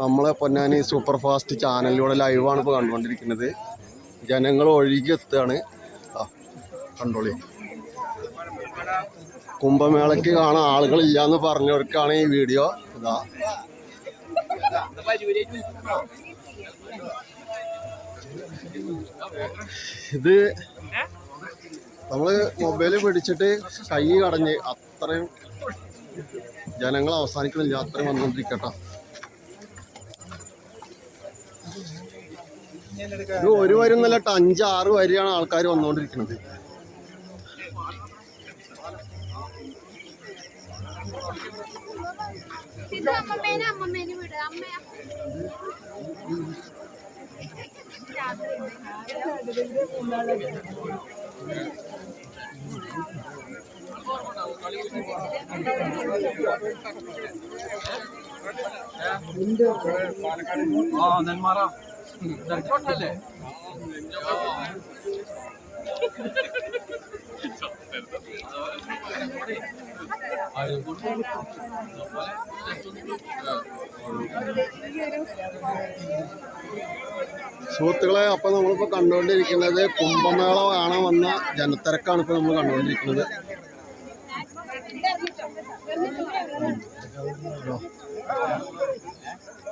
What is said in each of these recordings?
നമ്മളെ Ponnani super fast ചാനലിലൂടെ ലൈവാണ് ഇപ്പോൾ കണ്ടുകൊണ്ടിരിക്കുന്നത്. ജനങ്ങൾ ഒഴുകി എത്തുകയാണ്. ആ കണ്ടോളി. കുംഭമേളയ്ക്ക് കാണാൻ ആളുകളില്ല എന്ന് പറഞ്ഞവർക്കാണ് ഈ വീഡിയോ. ഇതാ. ഇത് നമ്മൾ മൊബൈൽ പിടിച്ചിട്ട് കൈ കടഞ്ഞ് അത്രയും ജനങ്ങൾ അവസാനിക്കുന്നില്ല. അത്രയും വന്നുകൊണ്ടിരിക്കട്ടോ. ഇത് ഒരു വരി എന്നല്ല അഞ്ചാറ് അഞ്ച് ആറ് വരിയാണ് ആൾക്കാർ വന്നുകൊണ്ടിരിക്കുന്നത് ഇത് അമ്മമ്മേനെ അമ്മമ്മേനെ വിട്. അമ്മ ആ നെന്മാറ. സുഹൃത്തുക്കളെ അപ്പൊ നമ്മളിപ്പോ കണ്ടുകൊണ്ടിരിക്കുന്നത് കുംഭമേള കാണാൻ വന്ന ജനത്തിരക്കാണ് ഇപ്പൊ നമ്മൾ കണ്ടുകൊണ്ടിരിക്കുന്നത്.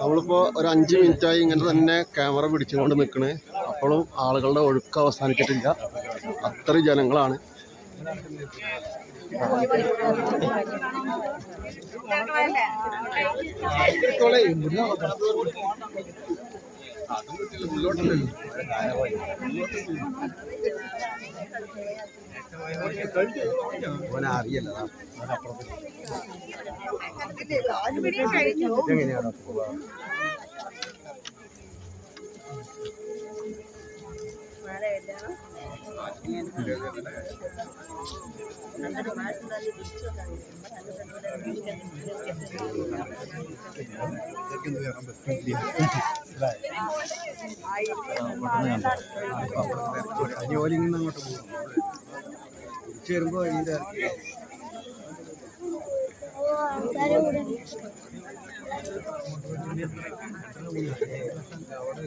നമ്മളിപ്പോ ഒരു അഞ്ച് മിനിറ്റായി ഇങ്ങനെ തന്നെ ക്യാമറ പിടിച്ചുകൊണ്ട് നിൽക്കണേ അപ്പോഴും ആളുകളുടെ ഒഴുക്ക് അവസാനിച്ചിട്ടില്ല. അത്ര ജനങ്ങളാണ്. ഞാൻ മനസ്സിലാവും നമ്മളെ നിങ്ങൾ ഇവിടെ വണ്ടി ഉണ്ടാവും നോക്കണേ കണ്ടോ ഇതിൽ പോയാൽ നമുക്ക് അവിടെ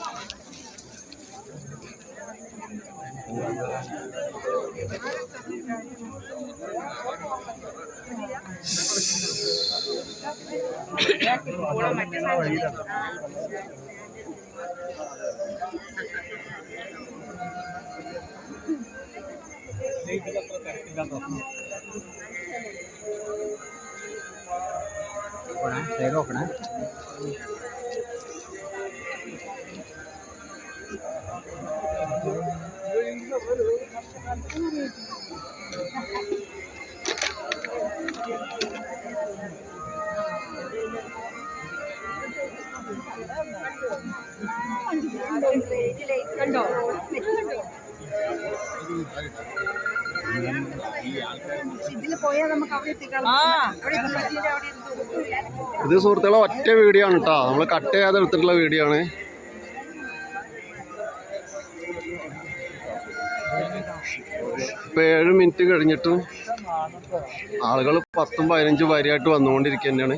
അവിടെ കണ്ടോ? ഇത് സുഹൃത്തുക്കളെ ഒറ്റ വീഡിയോ ആണ് കേട്ടോ നമ്മൾ കട്ട് ചെയ്യാതെ എടുത്തിട്ടുള്ള വീഡിയോ ആണ്. ഇപ്പൊ ഏഴ് മിനിറ്റ് കഴിഞ്ഞിട്ടും ആളുകൾ പത്തും പതിനഞ്ചും വരിയായിട്ട് വന്നുകൊണ്ടിരിക്കുന്നതാണ്